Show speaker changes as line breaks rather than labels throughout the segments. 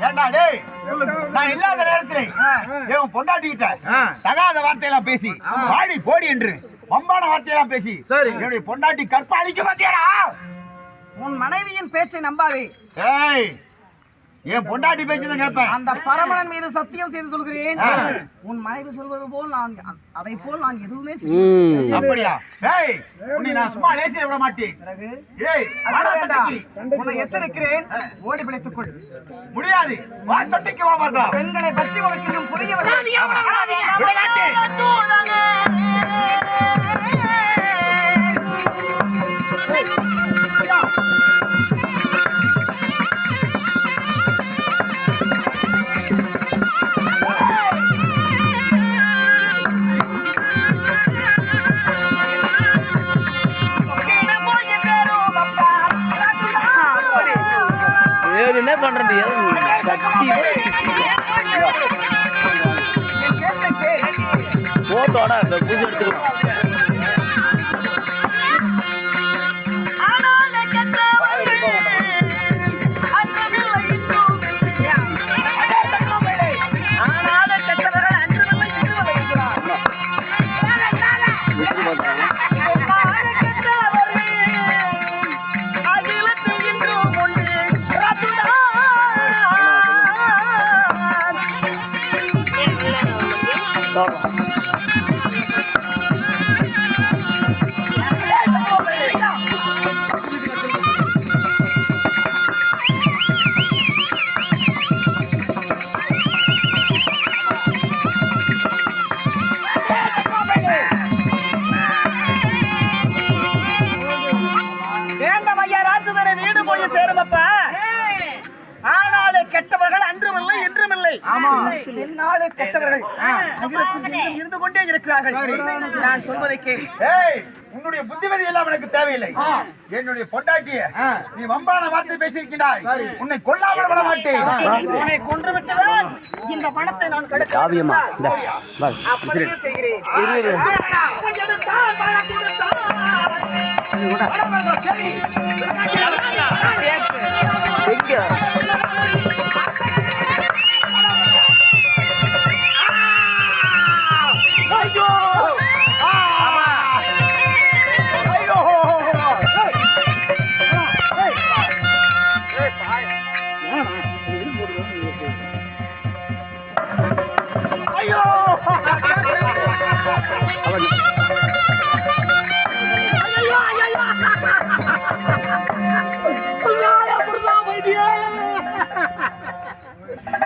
ஏண்டா டேய் நான் இல்லாத நேரத்தில் என் பொண்டாட்டிக்கிட்ட சகாத வார்த்தையெல்லாம் பேசி பாடி போடி என்று வம்பான வார்த்தையெல்லாம் பேசி
சரி.
என்னுடைய பொண்டாட்டி கற்ப அழிக்க மாட்டியாடா?
உன் மனைவியின் பேச்சை நம்பாதே.
ஏய் என் பொண்டாட்டி பேச்சு தான் கேட்பேன்.
அந்த பரமணன் மீது சத்தியம் செய்து சொல்கிறேன். உன் மனைவி சொல்வது போல் நான் அதை போல் நான் எதுவுமே
அப்படியா? ஏய் உன்னை நான் சும்மா லேசிய விட மாட்டேன்.
உன்னை எச்சரிக்கிறேன். ஓடி பிழைத்துக் கொள்.
முடியாது. வா சட்டைக்கு வா மாட்டா
பெண்களை பற்றி உனக்கு இன்னும் புரியவில்லை
வேறு போட்டோட அந்த பூஜை எடுத்துக்கலாம்
என்னாலே கெட்டவர்கள் அகிலத்தில் இருந்து கொண்டே இருக்கிறார்கள். நான் சொல்வதை கேள்.
உன்னுடைய புத்திமதி எல்லாம் எனக்கு தேவையில்லை. என்னுடைய பொண்டாட்டிய நீ வம்பான வார்த்தை பேசியிருக்கிறாய். உன்னை கொல்லாமல் விட மாட்டேன்.
உன்னை கொன்று விட்டுதான் இந்த பணத்தை நான் கெடுக்க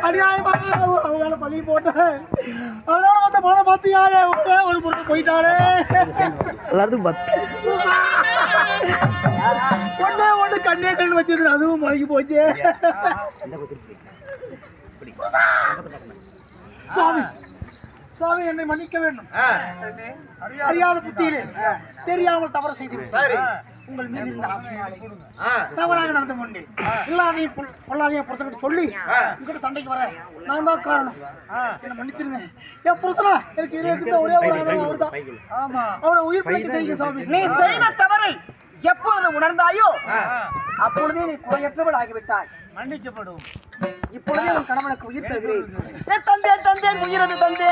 அநியாயமாக போட்டேன் அதனால வந்து பணம் பார்த்தியா ஒரு பொருள் போயிட்டானே.
எல்லாத்துக்கும் பத்து
ஒண்ணே ஒண்ணு கண்ணே கண்ணு அதுவும் முழங்கி போச்சு சுவாமி சுவாமி என்னை மன்னிக்க வேண்டும். அறியாத புத்தியிலே தெரியாமல் தவறு செய்து உங்கள் மீது இருந்த தவறாக நடந்து கொண்டேன் எல்லாரையும் பொல்- பொல்லாதைய புருஷன்கிட்ட சொல்லி உங்ககிட்ட சண்டைக்கு வர நான் தான் காரணம். என்ன மன்னிச்சிருங்க. என் புருஷனா எனக்கு இருக்கின்ற ஒரே ஒரு ஆதரவு அவர்தான். ஆமா. அவரை உயிர் பிழைக்க செய்யுங்க சாமி.
நீ செய்த தவறை எப்பொழுது உணர்ந்தாயோ அப்பொழுதே நீ குறையற்றவள் ஆகிவிட்டாய்.
மன்னிக்கப்படும்
இப்பொழுதே உன் கணவனுக்கு உயிர் தருகிறேன் ஏ தந்தே தந்தேன் உயிரது தந்தே.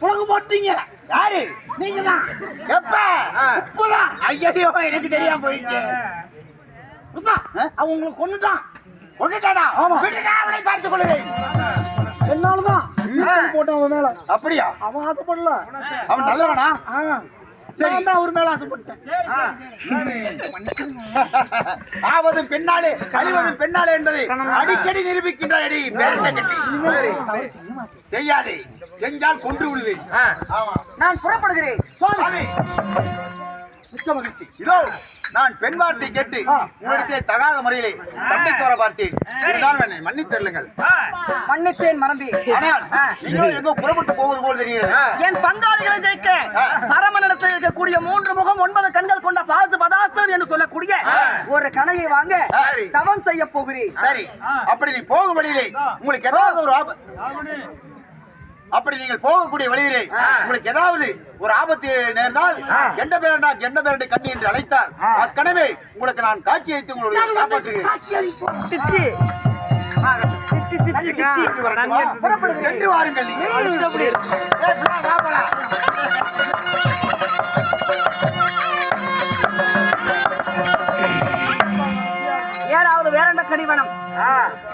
உனக்கு போட்டீங்க.
யாரு?
நீங்க தான்
எப்ப இப்பதான். ஐயோ எனக்கு தெரியாம போயிடுச்சு.
அவன் உங்களுக்கு கொண்டுட்டான்
கொண்டுட்டாடா
ஆமா.
அவனை பார்த்துக் கொள்கிறேன்
என்னாலதான் போட்டான் அவன் மேல.
அப்படியா?
அவன் ஆசைப்படல.
அவன் நல்லவனா.
நான் தான் அவர் மேல ஆசைப்பட்டேன்.
ஆவது பெண்ணாலே கழிவது பெண்ணாலே என்பதை அடிக்கடி நிரூபிக்கின்ற அடி. செய்யாதே. செஞ்சால் கொன்று விடுவேன். ஆமா
நான் புறப்படுகிறேன்.
சுவாமி.
மிக்க மகிழ்ச்சி
இதோ நான் பெண் வார்த்தை கேட்டு உங்களிடத்தை தகாத முறையிலே பார்த்தேன். மன்னித்தருளுங்கள்
மன்னித்தேன் மறந்தி
ஆனால் நீங்கள் எங்கோ புறப்பட்டு போவது போல் தெரிகிறது.
என் பங்காளிகளை ஜெயிக்க பரமனிடத்தில் இருக்கக்கூடிய மூன்று முகம் ஒன்பது கண்கள் கொண்ட பாசு பதாஸ்திரம் என்று சொல்லக்கூடிய ஒரு கணையை வாங்க
சரி.
தவம் செய்ய போகிறேன்.
சரி. அப்படி நீ போகும் வழியிலே உங்களுக்கு ஏதாவது ஒரு ஆபத்து அப்படி நீங்கள் போகக்கூடிய வழியிலே உங்களுக்கு ஏதாவது ஒரு ஆபத்து நேர்ந்தால் எந்த பேரண்டா எந்த பேரண்டை கண்ணி என்று அழைத்தால் அக்கனவே உங்களுக்கு நான் காட்சி அளித்து உங்களுடைய காப்பாற்றுகிறேன். சென்று வாருங்கள்.
ஏழாவது வேரண்ட கனிவனம்.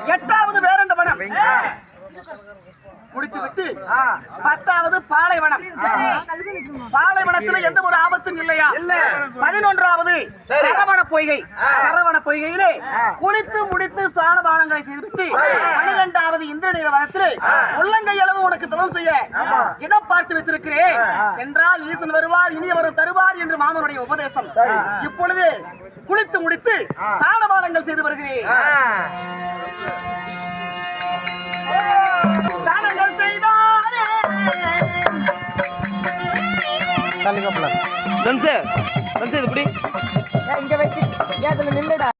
எட்டாவது வேரண்ட வனம். முடித்து விட்டு பத்தாவது பாலைவனம். பாலைவனத்துல எந்த ஒரு ஆபத்தும் இல்லையா? பதினொன்றாவது சரவண பொய்கை. சரவண பொய்கையிலே குளித்து முடித்து ஸ்நானபானங்களை செய்துவிட்டு பனிரெண்டாவது இந்திரநீல வனத்திலே உள்ளங்கை அளவு உனக்கு தவம் செய்ய இடம் பார்த்து வைத்திருக்கிறேன். சென்றால் ஈசன் வருவார் இனி வரும் தருவார் என்று மாமனுடைய உபதேசம். இப்பொழுது குளித்து முடித்து ஸ்நானபானங்கள் செய்து வருகிறேன்.
தம்சே தம்சே இப்படி
இங்க வச்சு ஏன் நில்லுடா.